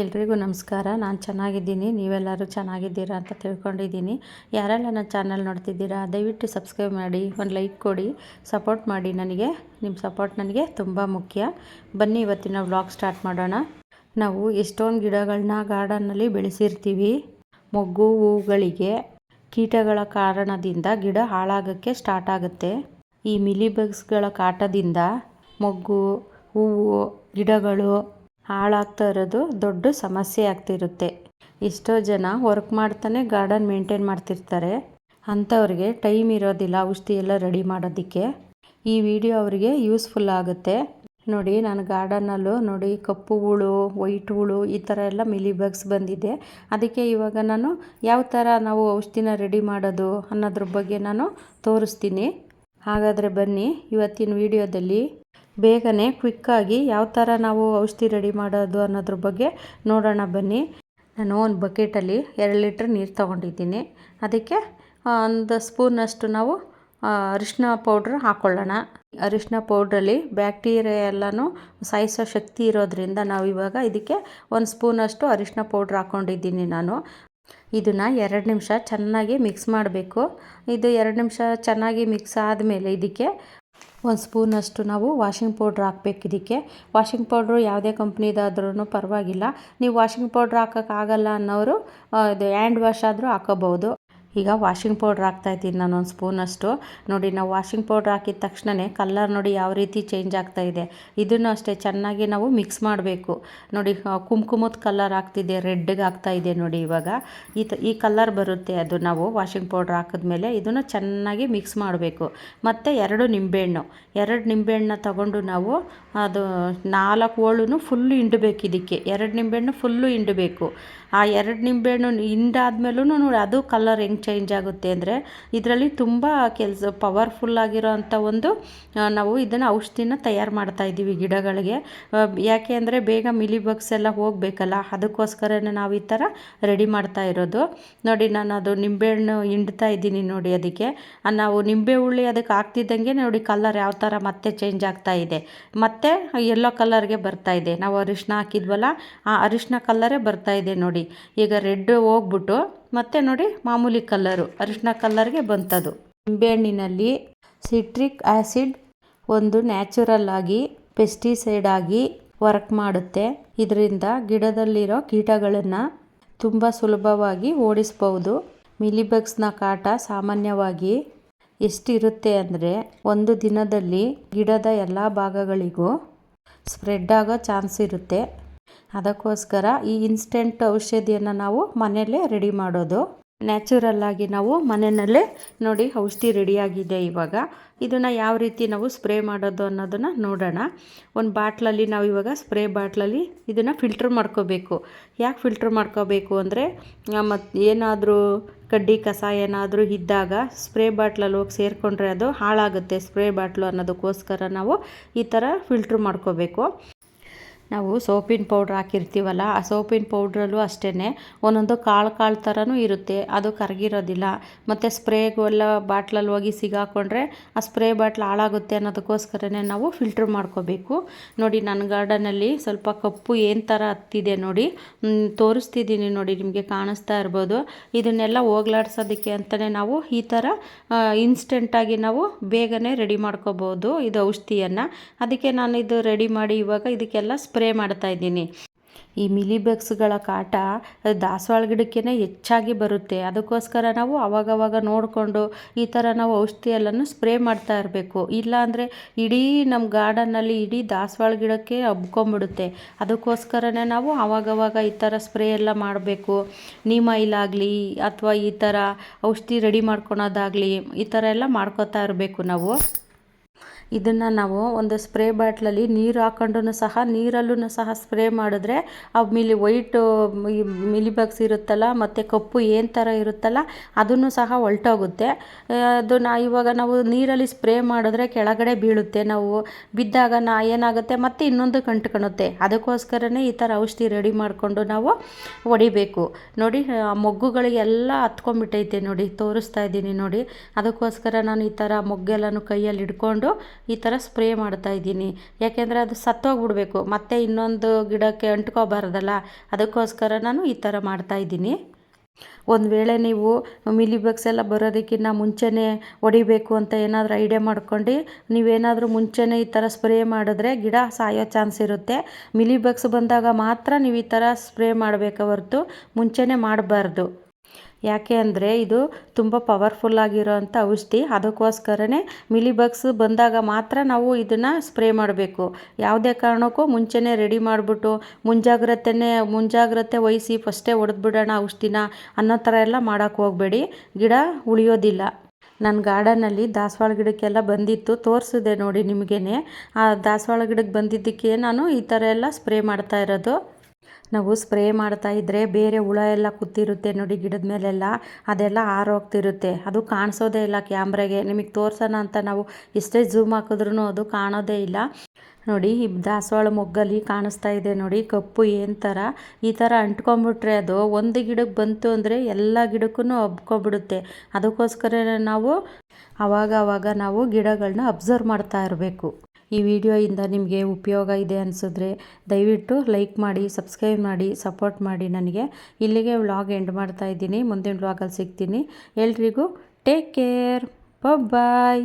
ಎಲ್ರಿಗೂ ನಮಸ್ಕಾರ. ನಾನು ಚೆನ್ನಾಗಿದ್ದೀನಿ. ನೀವೆಲ್ಲರೂ ಚೆನ್ನಾಗಿದ್ದೀರಾ ಅಂತ ತಿಳ್ಕೊಂಡಿದ್ದೀನಿ. ಯಾರೆಲ್ಲ ನನ್ನ ಚಾನಲ್ ನೋಡ್ತಿದ್ದೀರಾ, ದಯವಿಟ್ಟು ಸಬ್ಸ್ಕ್ರೈಬ್ ಮಾಡಿ, ಒಂದು ಲೈಕ್ ಕೊಡಿ, ಸಪೋರ್ಟ್ ಮಾಡಿ ನನಗೆ. ನಿಮ್ಮ ಸಪೋರ್ಟ್ ನನಗೆ ತುಂಬ ಮುಖ್ಯ. ಬನ್ನಿ ಇವತ್ತಿನ ವ್ಲಾಗ್ ಸ್ಟಾರ್ಟ್ ಮಾಡೋಣ. ನಾವು ಎಷ್ಟೊಂದು ಗಿಡಗಳನ್ನ ಗಾರ್ಡನ್ನಲ್ಲಿ ಬೆಳೆಸಿರ್ತೀವಿ. ಮೊಗ್ಗು, ಹೂಗಳಿಗೆ, ಕೀಟಗಳ ಕಾರಣದಿಂದ ಗಿಡ ಹಾಳಾಗೋಕ್ಕೆ ಸ್ಟಾರ್ಟ್ ಆಗುತ್ತೆ. ಈ ಮಿಲಿಬಗ್ಸ್ಗಳ ಕಾಟದಿಂದ ಮೊಗ್ಗು, ಹೂವು, ಗಿಡಗಳು ಹಾಳಾಗ್ತಾ ಇರೋದು ದೊಡ್ಡ ಸಮಸ್ಯೆ ಆಗ್ತಿರುತ್ತೆ. ಎಷ್ಟೋ ಜನ ವರ್ಕ್ ಮಾಡ್ತಾನೆ ಗಾರ್ಡನ್ ಮೇಂಟೈನ್ ಮಾಡ್ತಿರ್ತಾರೆ. ಅಂಥವ್ರಿಗೆ ಟೈಮ್ ಇರೋದಿಲ್ಲ ಔಷಧಿ ಎಲ್ಲ ರೆಡಿ ಮಾಡೋದಕ್ಕೆ. ಈ ವಿಡಿಯೋ ಅವರಿಗೆ ಯೂಸ್ಫುಲ್ ಆಗುತ್ತೆ. ನೋಡಿ, ನಾನು ಗಾರ್ಡನಲ್ಲೂ ನೋಡಿ, ಕಪ್ಪು ಹುಳು ವೈಟ್ ಹುಳು, ಈ ಥರ ಎಲ್ಲ ಮಿಲಿ ಬಗ್ಸ್ ಬಂದಿದೆ. ಅದಕ್ಕೆ ಇವಾಗ ನಾನು ಯಾವ ಥರ ನಾವು ಔಷಧಿನ ರೆಡಿ ಮಾಡೋದು ಅನ್ನೋದ್ರ ಬಗ್ಗೆ ನಾನು ತೋರಿಸ್ತೀನಿ. ಹಾಗಾದರೆ ಬನ್ನಿ, ಇವತ್ತಿನ ವಿಡಿಯೋದಲ್ಲಿ ಬೇಗನೆ ಕ್ವಿಕ್ಕಾಗಿ ಯಾವ ಥರ ನಾವು ಔಷಧಿ ರೆಡಿ ಮಾಡೋದು ಅನ್ನೋದ್ರ ಬಗ್ಗೆ ನೋಡೋಣ ಬನ್ನಿ. ನಾನು ಒಂದು ಬಕೆಟಲ್ಲಿ ಎರಡು ಲೀಟ್ರ್ ನೀರು ತೊಗೊಂಡಿದ್ದೀನಿ. ಅದಕ್ಕೆ ಒಂದು ಸ್ಪೂನಷ್ಟು ನಾವು ಅರಿಶಿನ ಪೌಡ್ರ್ ಹಾಕ್ಕೊಳ್ಳೋಣ ಅರಿಶಿನ ಪೌಡ್ರಲ್ಲಿ ಬ್ಯಾಕ್ಟೀರಿಯಾ ಎಲ್ಲನೂ ಸಾಯಿಸೋ ಶಕ್ತಿ ಇರೋದ್ರಿಂದ ನಾವು ಇವಾಗ ಇದಕ್ಕೆ ಒಂದು ಸ್ಪೂನಷ್ಟು ಅರಿಶಿನ ಪೌಡ್ರ್ ಹಾಕ್ಕೊಂಡಿದ್ದೀನಿ ನಾನು. ಇದನ್ನು ಎರಡು ನಿಮಿಷ ಚೆನ್ನಾಗಿ ಮಿಕ್ಸ್ ಮಾಡಬೇಕು. ಇದು ಎರಡು ನಿಮಿಷ ಚೆನ್ನಾಗಿ ಮಿಕ್ಸ್ ಆದಮೇಲೆ ಇದಕ್ಕೆ ಒಂದು ಸ್ಪೂನಷ್ಟು ನಾವು ವಾಷಿಂಗ್ ಪೌಡ್ರ್ ಹಾಕ್ಬೇಕು ಇದಕ್ಕೆ. ವಾಷಿಂಗ್ ಪೌಡ್ರು ಯಾವುದೇ ಕಂಪ್ನಿದಾದ್ರೂ ಪರವಾಗಿಲ್ಲ. ನೀವು ವಾಷಿಂಗ್ ಪೌಡ್ರ್ ಹಾಕೋಕ್ಕಾಗಲ್ಲ ಅನ್ನೋರು ಇದು ಹ್ಯಾಂಡ್ ವಾಶ್ ಆದರೂ ಹಾಕೋಬೋದು ಈಗ ವಾಷಿಂಗ್ ಪೌಡ್ರ್ ಹಾಕ್ತಾಯಿದ್ದೀನಿ ನಾನು ಒಂದು ಸ್ಪೂನಷ್ಟು ನೋಡಿ, ನಾವು ವಾಷಿಂಗ್ ಪೌಡ್ರ್ ಹಾಕಿದ ತಕ್ಷಣವೇ ಕಲ್ಲರ್ ನೋಡಿ ಯಾವ ರೀತಿ ಚೇಂಜ್ ಆಗ್ತಾ ಇದೆ. ಇದನ್ನು ಅಷ್ಟೇ ಚೆನ್ನಾಗಿ ನಾವು ಮಿಕ್ಸ್ ಮಾಡಬೇಕು. ನೋಡಿ ಕುಂಕುಮದ ಕಲ್ಲರ್ ಆಗ್ತಿದೆ ರೆಡ್ಗೆ ಆಗ್ತಾ ಇದೆ ನೋಡಿ ಇವಾಗ. ಈ ತ, ಈ ಕಲ್ಲರ್ ಬರುತ್ತೆ ಅದು ನಾವು ವಾಷಿಂಗ್ ಪೌಡ್ರ್ ಹಾಕಿದ್ಮೇಲೆ ಇದನ್ನು ಚೆನ್ನಾಗಿ ಮಿಕ್ಸ್ ಮಾಡಬೇಕು. ಮತ್ತು ಎರಡು ನಿಂಬೆಹಣ್ಣು. ಎರಡು ನಿಂಬೆಹಣ್ಣು ತಗೊಂಡು ನಾವು ಅದು ನಾಲ್ಕು ಹೋಳು ಫುಲ್ಲು ಹಿಂಡಬೇಕು ಇದಕ್ಕೆ. ಎರಡು ನಿಂಬೆಹಣ್ಣು ಫುಲ್ಲು ಹಿಂಡಬೇಕು. ಆ ಎರಡು ನಿಂಬೆಹಣ್ಣು ಹಿಂಡಾದ್ಮೇಲೂ ನೋಡಿ, ಅದು ಕಲ್ಲರ್ ಹೆಂಗೆ ಚೇಂಜ್ ಆಗುತ್ತೆ ಅಂದರೆ ಇದರಲ್ಲಿ ತುಂಬ ಕೆಲಸ ಪವರ್ಫುಲ್ ಆಗಿರೋ ಒಂದು ನಾವು ಇದನ್ನು ಔಷಧಿನ ತಯಾರು ಮಾಡ್ತಾ ಇದ್ದೀವಿ ಗಿಡಗಳಿಗೆ. ಯಾಕೆ ಅಂದರೆ ಬೇಗ ಮಿಲಿ ಬಗ್ಸ್ ಎಲ್ಲ ಹೋಗಬೇಕಲ್ಲ, ಅದಕ್ಕೋಸ್ಕರನೇ ನಾವು ಈ ಥರ ರೆಡಿ ಮಾಡ್ತಾ ಇರೋದು. ನೋಡಿ ನಾನು ಅದು ನಿಂಬೆಹಣ್ಣು ಹಿಂಡ್ತಾ ಇದ್ದೀನಿ ನೋಡಿ ಅದಕ್ಕೆ. ನಾವು ನಿಂಬೆ ಹುಳಿ ಅದಕ್ಕೆ ಹಾಕ್ತಿದ್ದಂಗೆ ನೋಡಿ ಕಲರ್ ಯಾವ ಥರ ಮತ್ತೆ ಚೇಂಜ್ ಆಗ್ತಾ ಇದೆ. ಮತ್ತೆ ಎಲ್ಲೋ ಕಲರ್ಗೆ ಬರ್ತಾ ಇದೆ. ನಾವು ಅರಿಶಿನ ಹಾಕಿದ್ವಲ್ಲ, ಆ ಅರಿಶಿನ ಕಲ್ಲರೇ ಬರ್ತಾ ಇದೆ ನೋಡಿ. ಈಗ ರೆಡ್ ಹೋಗ್ಬಿಟ್ಟು ಮತ್ತೆ ನೋಡಿ ಮಾಮೂಲಿ ಕಲ್ಲರು ಅರಿಶಿನ ಕಲ್ಲರ್ಗೆ ಬಂತದು. ನಿಂಬೆಹಣ್ಣಿನಲ್ಲಿ ಸಿಟ್ರಿಕ್ ಆ್ಯಸಿಡ್ ಒಂದು ನ್ಯಾಚುರಲ್ ಆಗಿ ಪೆಸ್ಟಿಸೈಡ್ ಆಗಿ ವರ್ಕ್ ಮಾಡುತ್ತೆ. ಇದರಿಂದ ಗಿಡದಲ್ಲಿರೋ ಕೀಟಗಳನ್ನು ತುಂಬ ಸುಲಭವಾಗಿ ಓಡಿಸ್ಬೋದು ಮಿಲಿಬಗ್ಸ್ನ ಕಾಟ ಸಾಮಾನ್ಯವಾಗಿ ಎಷ್ಟಿರುತ್ತೆ ಅಂದರೆ ಒಂದು ದಿನದಲ್ಲಿ ಗಿಡದ ಎಲ್ಲ ಭಾಗಗಳಿಗೂ ಸ್ಪ್ರೆಡ್ ಆಗೋ ಚಾನ್ಸ್ ಇರುತ್ತೆ. ಅದಕ್ಕೋಸ್ಕರ ಈ ಇನ್ಸ್ಟೆಂಟ್ ಔಷಧಿಯನ್ನು ನಾವು ಮನೆಯಲ್ಲೇ ರೆಡಿ ಮಾಡೋದು. ನ್ಯಾಚುರಲ್ಲಾಗಿ ನಾವು ಮನೆಯಲ್ಲೇ ನೋಡಿ ಔಷಧಿ ರೆಡಿಯಾಗಿದೆ ಇವಾಗ. ಇದನ್ನು ಯಾವ ರೀತಿ ನಾವು ಸ್ಪ್ರೇ ಮಾಡೋದು ಅನ್ನೋದನ್ನು ನೋಡೋಣ. ಒಂದು ಬಾಟ್ಲಲ್ಲಿ ನಾವು ಇವಾಗ ಸ್ಪ್ರೇ ಬಾಟ್ಲಲ್ಲಿ ಇದನ್ನು ಫಿಲ್ಟ್ರ್ ಮಾಡ್ಕೋಬೇಕು. ಯಾಕೆ ಫಿಲ್ಟ್ರ್ ಮಾಡ್ಕೋಬೇಕು ಅಂದರೆ ಮತ್ತು ಏನಾದರೂ ಕಡ್ಡಿ, ಕಸ ಏನಾದರೂ ಇದ್ದಾಗ ಸ್ಪ್ರೇ ಬಾಟ್ಲಲ್ಲಿ ಹೋಗಿ ಸೇರಿಕೊಂಡ್ರೆ ಅದು ಹಾಳಾಗುತ್ತೆ. ಸ್ಪ್ರೇ ಬಾಟ್ಲು ಅನ್ನೋದಕ್ಕೋಸ್ಕರ ನಾವು ಈ ಥರ ಫಿಲ್ಟ್ರ್ ಮಾಡ್ಕೋಬೇಕು. ನಾವು ಸೋಪಿನ ಪೌಡ್ರ್ ಹಾಕಿರ್ತೀವಲ್ಲ, ಆ ಸೋಪಿನ ಪೌಡ್ರಲ್ಲೂ ಅಷ್ಟೇ ಒಂದೊಂದು ಕಾಳು ಕಾಳು ಥರನೂ ಇರುತ್ತೆ, ಅದು ಕರಗಿರೋದಿಲ್ಲ. ಮತ್ತು ಸ್ಪ್ರೇಗೆಲ್ಲ ಬಾಟ್ಲಲ್ಲಿ ಹೋಗಿ ಸಿಗಾಕೊಂಡ್ರೆ ಆ ಸ್ಪ್ರೇ ಬಾಟ್ಲ್ ಹಾಳಾಗುತ್ತೆ ಅನ್ನೋದಕ್ಕೋಸ್ಕರನೇ ನಾವು ಫಿಲ್ಟ್ರ್ ಮಾಡ್ಕೋಬೇಕು. ನೋಡಿ, ನನ್ನ ಗಾರ್ಡನಲ್ಲಿ ಸ್ವಲ್ಪ ಕಪ್ಪು ಏನು ಥರ ಹತ್ತಿದೆ ನೋಡಿ ತೋರಿಸ್ತಿದ್ದೀನಿ ನೋಡಿ, ನಿಮಗೆ ಕಾಣಿಸ್ತಾ ಇರ್ಬೋದು. ಇದನ್ನೆಲ್ಲ ಹೋಗ್ಲಾಡ್ಸೋದಕ್ಕೆ ಅಂತಲೇ ನಾವು ಈ ಥರ ಇನ್ಸ್ಟೆಂಟಾಗಿ ನಾವು ಬೇಗನೆ ರೆಡಿ ಮಾಡ್ಕೋಬೋದು ಇದು ಔಷಧಿಯನ್ನು. ಅದಕ್ಕೆ ನಾನು ಇದು ರೆಡಿ ಮಾಡಿ ಇವಾಗ ಇದಕ್ಕೆಲ್ಲ ಸ್ಪ್ರೇ ಮಾಡ್ತಾ ಇದ್ದೀನಿ. ಈ ಮಿಲಿಬಗ್ಸ್ಗಳ ಕಾಟ ದಾಸವಾಳ ಗಿಡಕ್ಕೇ ಹೆಚ್ಚಾಗಿ ಬರುತ್ತೆ. ಅದಕ್ಕೋಸ್ಕರ ನಾವು ಅವಾಗವಾಗ ನೋಡಿಕೊಂಡು ಈ ಥರ ನಾವು ಔಷಧಿ ಎಲ್ಲನೂ ಸ್ಪ್ರೇ ಮಾಡ್ತಾ ಇರಬೇಕು. ಇಲ್ಲಾಂದರೆ ಇಡೀ ನಮ್ಮ ಗಾರ್ಡನ್ನಲ್ಲಿ ಇಡೀ ದಾಸವಾಳ ಗಿಡಕ್ಕೆ ಹಬ್ಕೊಂಬಿಡುತ್ತೆ. ಅದಕ್ಕೋಸ್ಕರನೇ ನಾವು ಅವಾಗವಾಗ ಈ ಥರ ಸ್ಪ್ರೇ ಎಲ್ಲ ಮಾಡಬೇಕು. ನೀಮ್ ಆಗಲಿ ಅಥವಾ ಈ ಥರ ಔಷಧಿ ರೆಡಿ ಮಾಡ್ಕೊಳೋದಾಗಲಿ ಈ ಥರ ಎಲ್ಲ ಮಾಡ್ಕೋತಾ ಇರಬೇಕು ನಾವು. ಇದನ್ನು ನಾವು ಒಂದು ಸ್ಪ್ರೇ ಬಾಟ್ಲಲ್ಲಿ ನೀರು ಹಾಕೊಂಡು ಸಹ ನೀರಲ್ಲೂ ಸಹ ಸ್ಪ್ರೇ ಮಾಡಿದ್ರೆ ಆ ಮಿಲಿ ವೈಟು ಮಿಲಿಬಗ್ಸ್ ಇರುತ್ತಲ್ಲ, ಮತ್ತು ಕಪ್ಪು ಏನು ಥರ ಇರುತ್ತಲ್ಲ, ಅದನ್ನು ಸಹ ಹೊಲ್ಟೋಗುತ್ತೆ. ಅದು ನಾ ಇವಾಗ ನಾವು ನೀರಲ್ಲಿ ಸ್ಪ್ರೇ ಮಾಡಿದ್ರೆ ಕೆಳಗಡೆ ಬೀಳುತ್ತೆ. ನಾವು ಬಿದ್ದಾಗ ನಾ ಏನಾಗುತ್ತೆ, ಮತ್ತು ಇನ್ನೊಂದು ಕಂಟ್ಕೊಳುತ್ತೆ ಅದಕ್ಕೋಸ್ಕರನೇ ಈ ಥರ ಔಷಧಿ ರೆಡಿ ಮಾಡಿಕೊಂಡು ನಾವು ಹೊಡಿಬೇಕು. ನೋಡಿ, ಆ ಮೊಗ್ಗುಗಳಿಗೆಲ್ಲ ಹತ್ಕೊಂಡ್ಬಿಟ್ಟೈತೆ ನೋಡಿ, ತೋರಿಸ್ತಾ ಇದ್ದೀನಿ ನೋಡಿ. ಅದಕ್ಕೋಸ್ಕರ ನಾನು ಈ ಥರ ಮೊಗ್ಗೆಲ್ಲನೂ ಕೈಯಲ್ಲಿ ಹಿಡ್ಕೊಂಡು ಈ ಥರ ಸ್ಪ್ರೇ ಮಾಡ್ತಾ ಇದ್ದೀನಿ. ಯಾಕೆಂದರೆ ಅದು ಸತ್ತೋಗ್ಬಿಡ್ಬೇಕು. ಮತ್ತೆ ಇನ್ನೊಂದು ಗಿಡಕ್ಕೆ ಅಂಟ್ಕೋಬಾರ್ದಲ್ಲ, ಅದಕ್ಕೋಸ್ಕರ ನಾನು ಈ ಥರ ಮಾಡ್ತಾ ಇದ್ದೀನಿ. ಒಂದು ವೇಳೆ ನೀವು ಮಿಲಿ ಬಗ್ಸ್ ಎಲ್ಲ ಬರೋದಕ್ಕಿಂತ ಮುಂಚೆನೇ ಹೊಡಿಬೇಕು ಅಂತ ಏನಾದರೂ ಐಡಿಯಾ ಮಾಡ್ಕೊಂಡು, ನೀವೇನಾದರೂ ಮುಂಚೆನೇ ಈ ಥರ ಸ್ಪ್ರೇ ಮಾಡಿದ್ರೆ ಗಿಡ ಸಾಯೋ ಚಾನ್ಸ್ ಇರುತ್ತೆ. ಮಿಲಿ ಬಗ್ಸ್ ಬಂದಾಗ ಮಾತ್ರ ನೀವು ಈ ಥರ ಸ್ಪ್ರೇ ಮಾಡಬೇಕು ಹೊರತು ಮುಂಚೆನೇ ಮಾಡಬಾರ್ದು. ಯಾಕೆ ಅಂದರೆ ಇದು ತುಂಬ ಪವರ್ಫುಲ್ ಆಗಿರೋವಂಥ ಔಷಧಿ. ಅದಕ್ಕೋಸ್ಕರನೇ ಮಿಲಿಬಗ್ಸ್ ಬಂದಾಗ ಮಾತ್ರ ನಾವು ಇದನ್ನು ಸ್ಪ್ರೇ ಮಾಡಬೇಕು. ಯಾವುದೇ ಕಾರಣಕ್ಕೂ ಮುಂಚೆನೇ ರೆಡಿ ಮಾಡಿಬಿಟ್ಟು, ಮುಂಜಾಗ್ರತೆನೇ, ಮುಂಜಾಗ್ರತೆ ವಹಿಸಿ ಫಸ್ಟೇ ಹೊಡೆದ್ಬಿಡೋಣ ಔಷಧಿನ ಅನ್ನೋ ಥರ ಎಲ್ಲ ಮಾಡೋಕ್ಕೆ ಹೋಗಬೇಡಿ. ಗಿಡ ಉಳಿಯೋದಿಲ್ಲ. ನನ್ನ ಗಾರ್ಡನಲ್ಲಿ ದಾಸವಾಳ ಗಿಡಕ್ಕೆಲ್ಲ ಬಂದಿತ್ತು. ತೋರಿಸಿದೆ ನೋಡಿ ನಿಮಗೇನೆ. ಆ ದಾಸವಾಳ ಗಿಡಕ್ಕೆ ಬಂದಿದ್ದಕ್ಕೆ ನಾನು ಈ ಥರ ಎಲ್ಲ ಸ್ಪ್ರೇ ಮಾಡ್ತಾ ಇರೋದು. ನಾವು ಸ್ಪ್ರೇ ಮಾಡ್ತಾ ಇದ್ದರೆ ಬೇರೆ ಹುಳ ಎಲ್ಲ ಕೂತಿರುತ್ತೆ ನೋಡಿ ಗಿಡದ ಮೇಲೆಲ್ಲ, ಅದೆಲ್ಲ ಆರೋಗ್ತಿರುತ್ತೆ. ಅದು ಕಾಣಿಸೋದೇ ಇಲ್ಲ ಕ್ಯಾಮ್ರಾಗೆ. ನಿಮಗೆ ತೋರ್ಸೋಣ ಅಂತ ನಾವು ಎಷ್ಟೇ ಝೂಮ್ ಹಾಕಿದ್ರೂ ಅದು ಕಾಣೋದೇ ಇಲ್ಲ. ನೋಡಿ, ಈ ದಾಸವಾಳ ಮೊಗ್ಗಲ್ಲಿ ಕಾಣಿಸ್ತಾ ಇದೆ ನೋಡಿ, ಕಪ್ಪು ಏನು ಥರ ಈ ಥರ ಅಂಟ್ಕೊಂಬಿಟ್ರೆ ಅದು ಒಂದು ಗಿಡಕ್ಕೆ ಬಂತು ಅಂದರೆ ಎಲ್ಲ ಗಿಡಕ್ಕೂ ಹಬ್ಕೊಬಿಡುತ್ತೆ. ಅದಕ್ಕೋಸ್ಕರ ನಾವು ಅವಾಗ ಆವಾಗ ನಾವು ಗಿಡಗಳನ್ನ ಅಬ್ಸರ್ವ್ ಮಾಡ್ತಾ ಇರಬೇಕು. ಈ ವಿಡಿಯೋಯಿಂದ ನಿಮಗೆ ಉಪಯೋಗ ಇದೆ ಅನಿಸಿದ್ರೆ ದಯವಿಟ್ಟು ಲೈಕ್ ಮಾಡಿ ಸಬ್ಸ್ಕ್ರೈಬ್ ಮಾಡಿ ಸಪೋರ್ಟ್ ಮಾಡಿ ನನಗೆ. ಇಲ್ಲಿಗೆ ವ್ಲಾಗ್ ಎಂಡ್ ಮಾಡ್ತಾ ಇದ್ದೀನಿ. ಮುಂದಿನ ವ್ಲಾಗಲ್ಲಿ ಸಿಗ್ತೀನಿ. ಎಲ್ರಿಗೂ ಟೇಕ್ ಕೇರ್ ಬಾಯ್